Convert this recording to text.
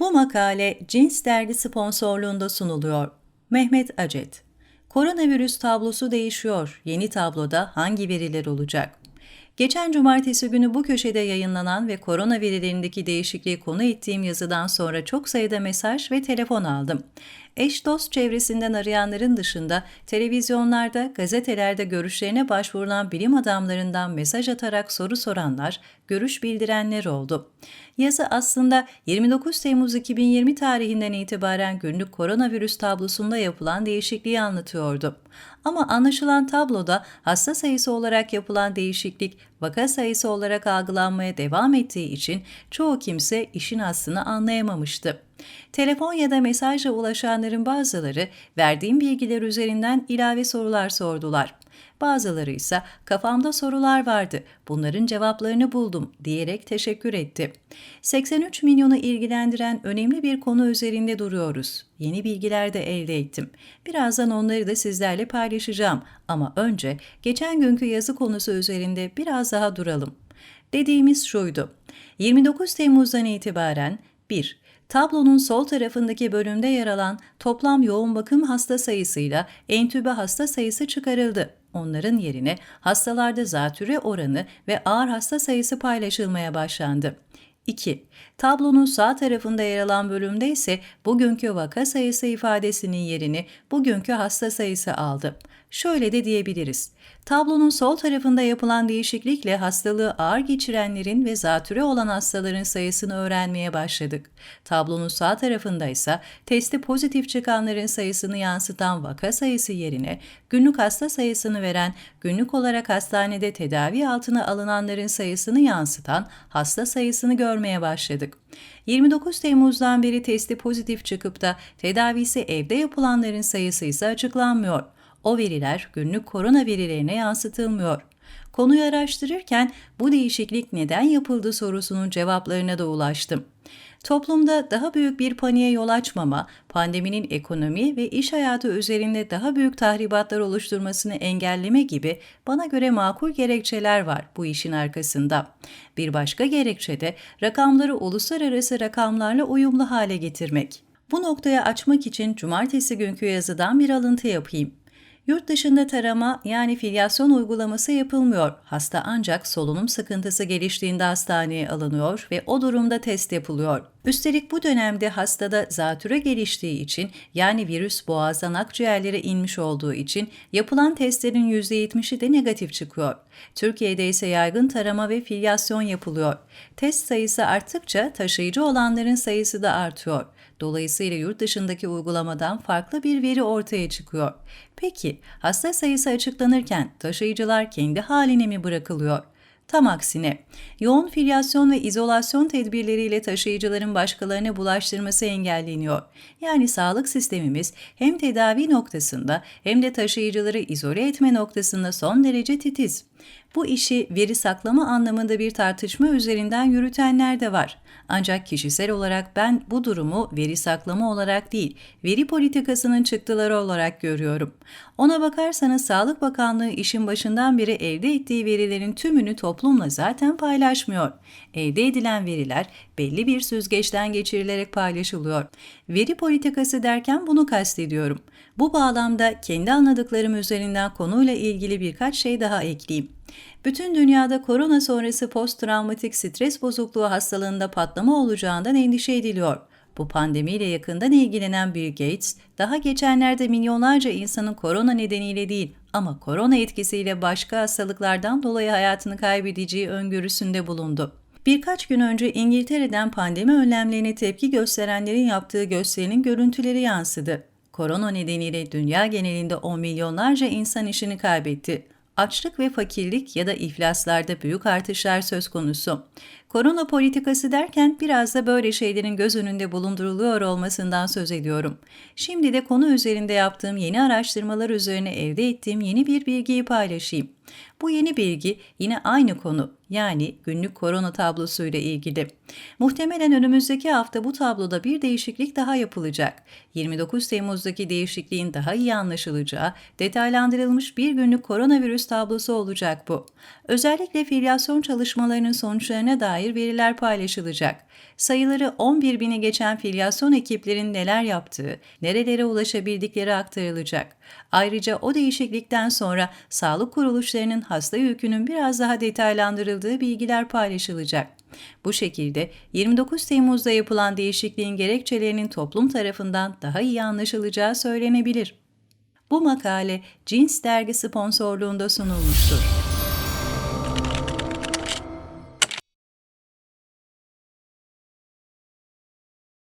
Bu makale Cins Dergi sponsorluğunda sunuluyor. Mehmet Acet Koronavirüs tablosu değişiyor. Yeni tabloda hangi veriler olacak? Geçen cumartesi günü bu köşede yayınlanan ve korona verilerindeki değişikliği konu ettiğim yazıdan sonra çok sayıda mesaj ve telefon aldım. Eş dost çevresinden arayanların dışında televizyonlarda, gazetelerde görüşlerine başvurulan bilim adamlarından mesaj atarak soru soranlar, görüş bildirenler oldu. Yazı aslında 29 Temmuz 2020 tarihinden itibaren günlük koronavirüs tablosunda yapılan değişikliği anlatıyordu. Ama anlaşılan tabloda hasta sayısı olarak yapılan değişiklik vaka sayısı olarak algılanmaya devam ettiği için çoğu kimse işin aslını anlayamamıştı. Telefon ya da mesajla ulaşanların bazıları verdiğim bilgiler üzerinden ilave sorular sordular. Bazıları ise kafamda sorular vardı, bunların cevaplarını buldum diyerek teşekkür etti. 83 milyonu ilgilendiren önemli bir konu üzerinde duruyoruz. Yeni bilgiler de elde ettim. Birazdan onları da sizlerle paylaşacağım ama önce geçen günkü yazı konusu üzerinde biraz daha duralım. Dediğimiz şuydu. 29 Temmuz'dan itibaren 1. Tablonun sol tarafındaki bölümde yer alan toplam yoğun bakım hasta sayısıyla entübe hasta sayısı çıkarıldı. Onların yerine hastalarda zatüre oranı ve ağır hasta sayısı paylaşılmaya başlandı. 2. Tablonun sağ tarafında yer alan bölümde ise bugünkü vaka sayısı ifadesinin yerini bugünkü hasta sayısı aldı. Şöyle de diyebiliriz. Tablonun sol tarafında yapılan değişiklikle hastalığı ağır geçirenlerin ve zatüre olan hastaların sayısını öğrenmeye başladık. Tablonun sağ tarafında ise testi pozitif çıkanların sayısını yansıtan vaka sayısı yerine günlük hasta sayısını veren, günlük olarak hastanede tedavi altına alınanların sayısını yansıtan hasta sayısını görmeye başladık. 29 Temmuz'dan beri testi pozitif çıkıp da tedavisi evde yapılanların sayısı ise açıklanmıyor. O veriler günlük korona verilerine yansıtılmıyor. Konuyu araştırırken bu değişiklik neden yapıldı sorusunun cevaplarına da ulaştım. Toplumda daha büyük bir paniğe yol açmama, pandeminin ekonomi ve iş hayatı üzerinde daha büyük tahribatlar oluşturmasını engelleme gibi bana göre makul gerekçeler var bu işin arkasında. Bir başka gerekçe de rakamları uluslararası rakamlarla uyumlu hale getirmek. Bu noktaya açmak için cumartesi günkü yazıdan bir alıntı yapayım. Yurt dışında tarama yani filyasyon uygulaması yapılmıyor. Hasta ancak solunum sıkıntısı geliştiğinde hastaneye alınıyor ve o durumda test yapılıyor. Üstelik bu dönemde hastada zatüre geliştiği için yani virüs boğazdan akciğerlere inmiş olduğu için yapılan testlerin %70'i de negatif çıkıyor. Türkiye'de ise yaygın tarama ve filyasyon yapılıyor. Test sayısı arttıkça taşıyıcı olanların sayısı da artıyor. Dolayısıyla yurt dışındaki uygulamadan farklı bir veri ortaya çıkıyor. Peki hasta sayısı açıklanırken taşıyıcılar kendi haline mi bırakılıyor? Tam aksine, yoğun filyasyon ve izolasyon tedbirleriyle taşıyıcıların başkalarına bulaştırması engelleniyor. Yani sağlık sistemimiz hem tedavi noktasında hem de taşıyıcıları izole etme noktasında son derece titiz. Bu işi veri saklama anlamında bir tartışma üzerinden yürütenler de var. Ancak kişisel olarak ben bu durumu veri saklama olarak değil, veri politikasının çıktıları olarak görüyorum. Ona bakarsanız Sağlık Bakanlığı işin başından beri elde ettiği verilerin tümünü toplumla zaten paylaşmıyor. Elde edilen veriler belli bir süzgeçten geçirilerek paylaşılıyor. Veri politikası derken bunu kastediyorum. Bu bağlamda kendi anladıklarım üzerinden konuyla ilgili birkaç şey daha ekleyeyim. Bütün dünyada korona sonrası post-travmatik stres bozukluğu hastalığında patlama olacağından endişe ediliyor. Bu pandemiyle yakından ilgilenen Bill Gates, daha geçenlerde milyonlarca insanın korona nedeniyle değil ama korona etkisiyle başka hastalıklardan dolayı hayatını kaybedeceği öngörüsünde bulundu. Birkaç gün önce İngiltere'den pandemi önlemlerine tepki gösterenlerin yaptığı gösterinin görüntüleri yansıdı. Korona nedeniyle dünya genelinde on milyonlarca insan işini kaybetti açlık ve fakirlik ya da iflaslarda büyük artışlar söz konusu. Korona politikası derken biraz da böyle şeylerin göz önünde bulunduruluyor olmasından söz ediyorum. Şimdi de konu üzerinde yaptığım yeni araştırmalar üzerine elde ettiğim yeni bir bilgiyi paylaşayım. Bu yeni bilgi yine aynı konu yani günlük korona tablosuyla ilgili. Muhtemelen önümüzdeki hafta bu tabloda bir değişiklik daha yapılacak. 29 Temmuz'daki değişikliğin daha iyi anlaşılacağı detaylandırılmış bir günlük koronavirüs tablosu olacak bu. Özellikle filyasyon çalışmalarının sonuçlarına dair veriler paylaşılacak. Sayıları 11 bini geçen filyasyon ekiplerin neler yaptığı, nerelere ulaşabildikleri aktarılacak. Ayrıca o değişiklikten sonra sağlık kuruluşlarının hasta yükünün biraz daha detaylandırıldığı bilgiler paylaşılacak. Bu şekilde 29 Temmuz'da yapılan değişikliğin gerekçelerinin toplum tarafından daha iyi anlaşılacağı söylenebilir. Bu makale Cins dergi sponsorluğunda sunulmuştur.